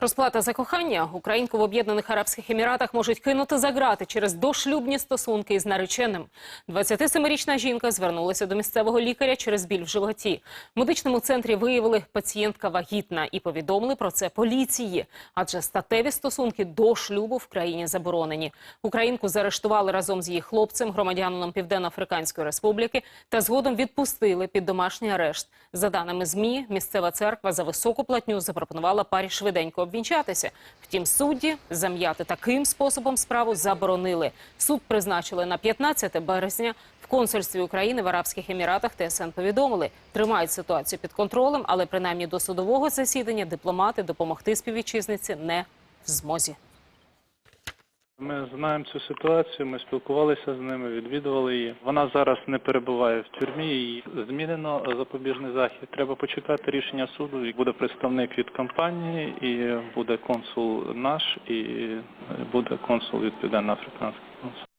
Розплата за кохання українку в Об'єднаних Арабських Еміратах можуть кинути за грати через дошлюбні стосунки із нареченим. 27-річна жінка звернулася до місцевого лікаря через біль в животі. В медичному центрі виявили пацієнтка вагітна і повідомили про це поліції, адже статеві стосунки до шлюбу в країні заборонені. Українку заарештували разом з її хлопцем, громадянином Південно-Африканської Республіки, та згодом відпустили під домашній арешт. За даними ЗМІ, місцева церква за високу платню запропонувала парі швиденько обвінчатися. Втім, судді зам'яти таким способом справу заборонили. Суд призначили на 15 березня. В консульстві України в Арабських Еміратах ТСН повідомили, тримають ситуацію під контролем, але принаймні до судового засідання дипломати допомогти співвітчизниці не в змозі. Ми знаємо цю ситуацію, ми спілкувалися з ними, відвідували її. Вона зараз не перебуває в тюрмі. Її змінено запобіжний захід. Треба почекати рішення суду. І Буде представник від компанії, і буде консул наш, і буде консул від південно-африканського консулу.